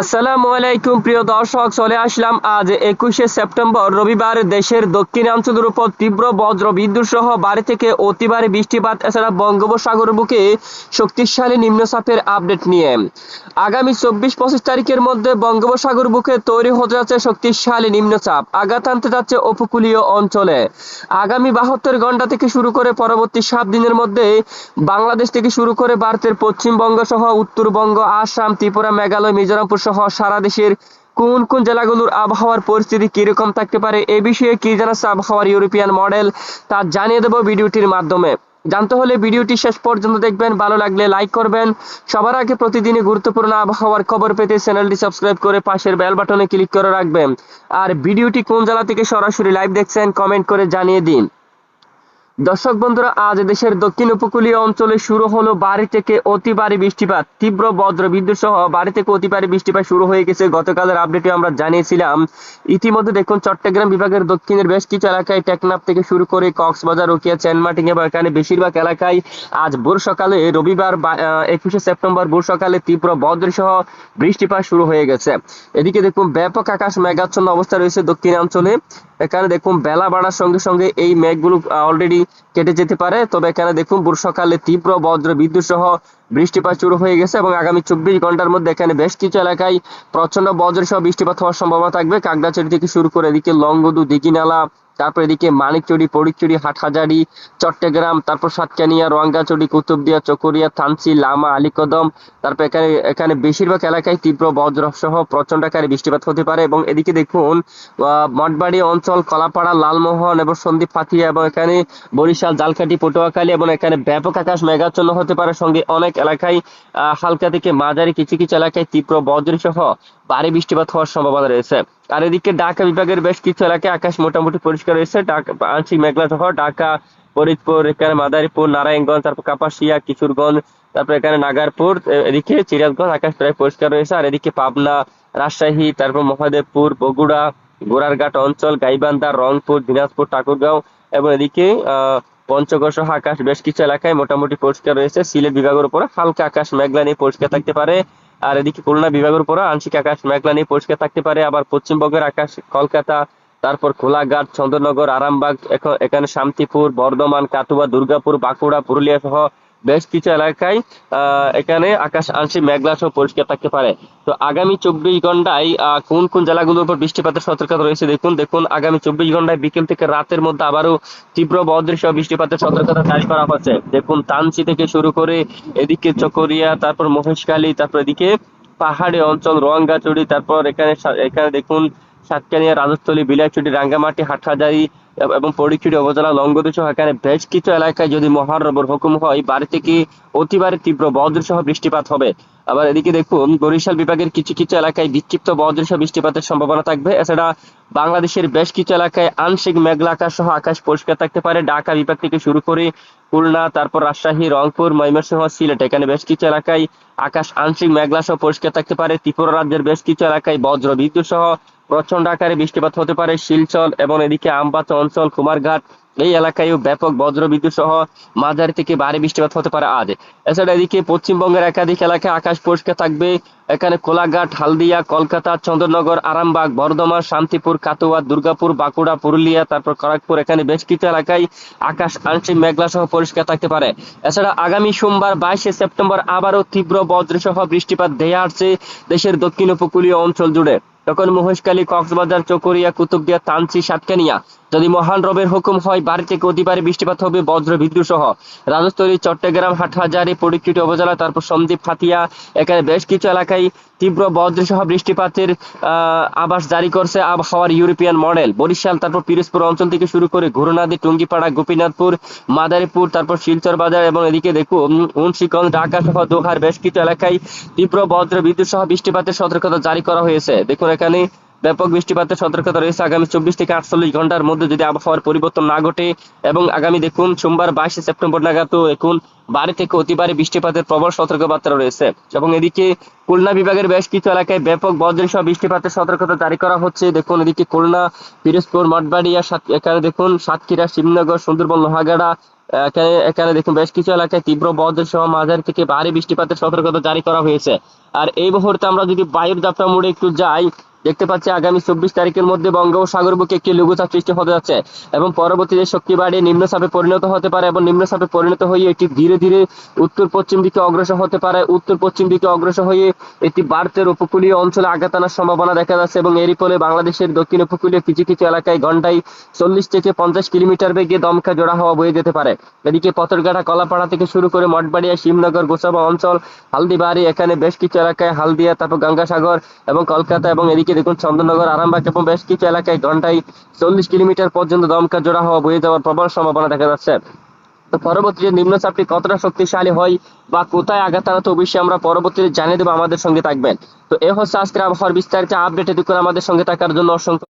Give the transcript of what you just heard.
আসসালামু আলাইকুম, প্রিয় দর্শক, চলে আসলাম আজ একুশে সেপ্টেম্বর, রবিবার দেশের দক্ষিণাঞ্চলের উপর তীব্র বজ্র বিদ্যুৎ সহ বাড়ি থেকে অতি ভারী বৃষ্টিপাত, এছাড়া বঙ্গোপসাগর বুকে শক্তিশালী নিম্নচাপের আপডেট নিয়ে। আগামী চব্বিশ পঁচিশ তারিখের মধ্যে বঙ্গোপসাগর বুকে তৈরি হতে যাচ্ছে শক্তিশালী নিম্নচাপ, আঘাত আনতে যাচ্ছে উপকূলীয় অঞ্চলে। আগামী বাহাত্তর ঘণ্টা থেকে শুরু করে পরবর্তী সাত দিনের মধ্যে বাংলাদেশ থেকে শুরু করে ভারতের পশ্চিমবঙ্গ সহ উত্তরবঙ্গ, আসাম, ত্রিপুরা, মেঘালয় মিজোরামপুর সহ সারা দেশের কোন কোন জেলাগুলোর আবহাওয়ার পরিস্থিতি কীরকম থাকতে পারে এ বিষয়ে কি জানাচ্ছে আবহাওয়ার ইউরোপিয়ান মডেল, তা জানিয়ে দেবো ভিডিওটির মাধ্যমে। জানতে হলে ভিডিওটি শেষ পর্যন্ত দেখবেন, ভালো লাগলে লাইক করবেন। সবার আগে প্রতিদিনই গুরুত্বপূর্ণ আবহাওয়ার খবর পেতে চ্যানেলটি সাবস্ক্রাইব করে পাশের বেল বাটনে ক্লিক করে রাখবেন। আর ভিডিওটি কোন জেলা থেকে সরাসরি লাইভ দেখছেন, কমেন্ট করে জানিয়ে দিন। দর্শক বন্ধুরা, আজ দেশের দক্ষিণ উপকূলীয় অঞ্চলে শুরু হলো বাড়ি থেকে অতি ভারী বৃষ্টিপাত। তীব্র বজ্র বিদ্যুৎ সহ বাড়ি থেকে অতি ভারী বৃষ্টিপাত শুরু হয়ে গেছে। গতকালের আপডেটে আমরা জানিয়েছিলাম, ইতিমধ্যে দেখুন চট্টগ্রাম বিভাগের দক্ষিণের বেশ কিছু এলাকায় টেকনাফ থেকে শুরু করে কক্সবাজার, রোকিয়া, চেনমাটিং এবং এখানে বেশিরভাগ এলাকায় আজ ভোর সকালে, রবিবার একুশে সেপ্টেম্বর ভোর সকালে তীব্র বজ্র সহ বৃষ্টিপাত শুরু হয়ে গেছে। এদিকে দেখুন ব্যাপক আকাশ মেঘাচ্ছন্ন অবস্থা রয়েছে দক্ষিণাঞ্চলে। এখানে দেখুন বেলা বাড়ার সঙ্গে সঙ্গে এই মেঘগুলো অলরেডি কেটে যেতে পারে। তবে এখানে দেখুন, ভোর সকালে তীব্র বজ্র, বিদ্যুৎ সহ বৃষ্টিপাত শুরু হয়ে গেছে এবং আগামী চব্বিশ ঘণ্টার মধ্যে এখানে বেশ কিছু এলাকায় প্রচণ্ড বজ্র সহ বৃষ্টিপাত হওয়ার সম্ভাবনা থাকবে। কাকড়াচড়ি থেকে শুরু করে এদিকে লংগদু, দিঘিনালা তারপর এদিকে মানিকচুরি পরিকচুরি হাটহাজারি, চট্টগ্রাম, তারপর সাতকানিয়া রোয়াঙ্গাচুরি কুতুবদিয়া, চকরিয়া, থানচি, লামা, আলীকদম, তারপর এখানে এখানে বেশিরভাগ এলাকায় তীব্র বজ্র সহ প্রচণ্ড আকারে বৃষ্টিপাত হতে পারে এবং এদিকে দেখুন মঠবাড়ি অঞ্চল, কলাপাড়া, লালমোহন এবং সন্দীপ ফাতিয়া এবং এখানে বরিশাল জালকাটি পটুয়াখালী এবং এখানে ব্যাপক আকাশ মেঘাচ্ছন্ন হতে পারে। সঙ্গে অনেক এলাকায় হালকা থেকে মাঝারি কিছু কিছু এলাকায় তীব্র বজ্র সহ ভারী বৃষ্টিপাত হওয়ার সম্ভাবনা রয়েছে। আর এদিকে ঢাকা বিভাগের বেশ কিছু এলাকায় আকাশ মোটামুটি পরিষ্কার রয়েছে। আংশিক মেঘলা সহ ঢাকা, ফরিদপুর, এখানে মাদারীপুর, নারায়ণগঞ্জ, তারপর কাপাসিয়া, কিশোরগঞ্জ, তারপর এখানে নাগারপুর এদিকে সিরাজগঞ্জ আকাশ প্রায় পরিষ্কার রয়েছে। আর এদিকে পাবনা, রাজশাহী, তারপর মহাদেবপুর, বগুড়া গোড়ারঘাট অঞ্চল, গাইবান্ধা, রংপুর, দিনাজপুর, ঠাকুরগাঁও এবং এদিকে পঞ্চগড় সহ আকাশ বেশ কিছু এলাকায় মোটামুটি পরিষ্কার রয়েছে। সিলেট বিভাগের উপর হালকা আকাশ মেঘলা নিয়ে পরিষ্কার থাকতে পারে। আর এদিকে খুলনা বিভাগের উপর আংশিক আকাশ মেঘলা নিয়ে পরিষ্কার থাকতে পারে। আবার পশ্চিমবঙ্গের আকাশ কলকাতা, তারপর খোলাঘাট চন্দ্রনগর, আরামবাগ এখানে শান্তিপুর, বর্ধমান, কাটুয়া, দুর্গাপুর, বাঁকুড়া, পুরুলিয়া সহ বেশ কিছু এলাকায় এখানে আকাশ আংশিক মেঘলা সহ পরিষ্কার থাকতে পারে। তো আগামী চব্বিশ ঘন্টায় কোন কোন জেলাগুলোর উপর বৃষ্টিপাতের সতর্কতা রয়েছে দেখুন। দেখুন, আগামী চব্বিশ ঘন্টায় বিকেল থেকে রাতের মধ্যে আবারও তীব্র সহ বৃষ্টিপাতের সতর্কতা জারি করা হচ্ছে। দেখুন তানচি থেকে শুরু করে এদিকে চকরিয়া, তারপর মহেশখালী, তারপর এদিকে পাহাড়ি অঞ্চল, রোয়াঙ্গাচুরি, তারপর এখানে এখানে দেখুন সাতকানিয়া রাজস্থলী বিলাইচুরি রাঙ্গামাটি, হাটহাজারি এবং পরিচুরি উপজেলা লঙ্গদু সহ এখানে বেশ কিছু এলাকায় যদি মহারবর হুকুম হয় বাড়ি থেকে অতিবারে তীব্র বজ্র সহ বৃষ্টিপাত হবে? আবার এদিকে দেখুন, বরিশাল বিভাগের কিছু কিছু এলাকায় বিক্ষিপ্ত বজ্র সহ বৃষ্টিপাতের সম্ভাবনা থাকবে। এছাড়া বাংলাদেশের বেশ কিছু এলাকায় আংশিক মেঘলা আকাশ সহ আকাশ পরিষ্কার থাকতে পারে। ঢাকা বিভাগ থেকে শুরু করে খুলনা, তারপর রাজশাহী, রংপুর, ময়মনসিংহ, সিলেট এখানে বেশ কিছু এলাকায় আকাশ আংশিক মেঘলা সহ পরিষ্কার থাকতে পারে। ত্রিপুরা রাজ্যের বেশ কিছু এলাকায় বজ্র, বিদ্যুৎ সহ প্রচণ্ড আকারে বৃষ্টিপাত হতে পারে শিলচর এবং এদিকে আমবাচা অঞ্চল, কুমারঘাট। এই এলাকায়ও ব্যাপক বজ্র বিদ্যুৎ সহ মাঝারি থেকে ভারী বৃষ্টিপাত হতে পারে আজ। এছাড়া এদিকে পশ্চিমবঙ্গের একাধিক এলাকায় আকাশ পরিষ্কার থাকবে। এখানে কোলাঘাট, হালদিয়া, কলকাতা, চন্দ্রনগর, আরামবাগ, বর্ধমান, শান্তিপুর, কাটোয়া, দুর্গাপুর, বাঁকুড়া, পুরুলিয়া, তারপর খড়গপুর এখানে বেশ কিছু এলাকায় আকাশ আংশিক মেঘলা সহ পরিষ্কার থাকতে পারে। এছাড়া আগামী সোমবার বাইশে সেপ্টেম্বর আবারও তীব্র বজ্র সহ বৃষ্টিপাত ধেয়ে আসছে দেশের দক্ষিণ উপকূলীয় অঞ্চল জুড়ে। তখন মহেশখালী কক্সবাজার চকরিয়া কুতুবদিয়া থানচি, সাতকানিয়া যদি মহান রবের হুকুম হয়, বাড়ি থেকে অতিবারে বৃষ্টিপাত হবে, বজ্র, বিদ্যুৎ সহ। রাজস্থলী চট্টগ্রাম, হাটহাজারি পরিচিত উপজেলা, তারপর সন্দ্বীপ, হাতিয়া, এখানে বেশ কিছু এলাকায় তীব্র বজ্র সহ বৃষ্টিপাতের আভাস জারি করছে আবহাওয়ার ইউরোপিয়ান মডেল। বরিশাল, তারপর পিরোজপুর অঞ্চল থেকে শুরু করে ঘুরনাদি টুঙ্গিপাড়া, গোপীনাথপুর, মাদারীপুর, তারপর শিলচর বাজার এবং এদিকে দেখুন মুন্সিগঞ্জ, ঢাকা সহ দোহার বেশ কিছু এলাকায় তীব্র বজ্র, বিদ্যুৎ সহ বৃষ্টিপাতের সতর্কতা জারি করা হয়েছে। দেখুন এখানে ব্যাপক বৃষ্টিপাতের সতর্কতা রয়েছে আগামী চব্বিশ থেকে আটচল্লিশ ঘণ্টার মধ্যে যদি আবহাওয়ার পরিবর্তন না ঘটে। এবং আগামী দেখুন, সোমবার বাইশে সেপ্টেম্বর নাগাদ এখন বাড়ি থেকে অতি ভারী বৃষ্টিপাতের প্রবল সতর্কবার্তা রয়েছে। এবং এদিকে খুলনা বিভাগের বেশ কিছু এলাকায় ব্যাপক বজ্রসহ বৃষ্টিপাতের সতর্কতা জারি করা হচ্ছে। দেখুন, এদিকে খুলনা, পিরোজপুর, মঠবাড়িয়া এখানে দেখুন, সাতক্ষীরা, শিবনগর, সুন্দরবন, লোহাগাড়া, এখানে এখানে দেখুন বেশ কিছু এলাকায় তীব্র বজ্র সহ মাঝারি থেকে ভারী বৃষ্টিপাতের সতর্কতা জারি করা হয়েছে। আর এই মুহূর্তে আমরা যদি বায়ুর যাত্রা মোড়ে একটু যাই দেখতে পাচ্ছি আগামী চব্বিশ তারিখের মধ্যে বঙ্গোপসাগর বুকে একটি লঘুচাপ সৃষ্টি হতে যাচ্ছে এবং পরবর্তীতে শক্তি বাড়িয়ে নিম্নচাপে পরিণত হতে পারে এবং নিম্নচাপে পরিণত হয়ে এটি ধীরে ধীরে উত্তর পশ্চিম দিকে অগ্রসর হতে পারে। উত্তর পশ্চিম দিকে অগ্রসর হয়ে এটি ভারতের উপকূলীয় অঞ্চলে আঘাত আনার সম্ভাবনা দেখা যাচ্ছে এবং এরই ফলে বাংলাদেশের দক্ষিণ উপকূলীয় কিছু কিছু এলাকায় ঘন্টায় চল্লিশ থেকে পঞ্চাশ কিলোমিটার বেগে দমকা জোড়া হওয়া বয়ে যেতে পারে। এদিকে পথরঘাটা, কলাপাড়া থেকে শুরু করে মঠবাড়িয়া, শিবনগর, গোসাবা অঞ্চল, হালদিবাড়ি, এখানে বেশ কিছু এলাকায় হালদিয়া, তারপর গঙ্গাসাগর এবং কলকাতা এবং এদিকে দেখুন, চন্দননগর, আরামবাগ এবং বেশ কিছু এলাকায় ঘন্টায় চল্লিশ কিলোমিটার পর্যন্ত দমকা জোড়া হওয়া বয়ে যাওয়ার প্রবল সম্ভাবনা দেখা যাচ্ছে। তো পরবর্তীতে নিম্নচাপটি কতটা শক্তিশালী হয় বা কোথায় আঘাত আনাতে অবশ্যই আমরা পরবর্তীতে জানিয়ে দেবো। আমাদের সঙ্গে থাকবেন। তো এ হচ্ছে আজকের আবহাওয়ার বিস্তারিত আপডেট। এটুকুন আমাদের সঙ্গে থাকার জন্য অসংখ্য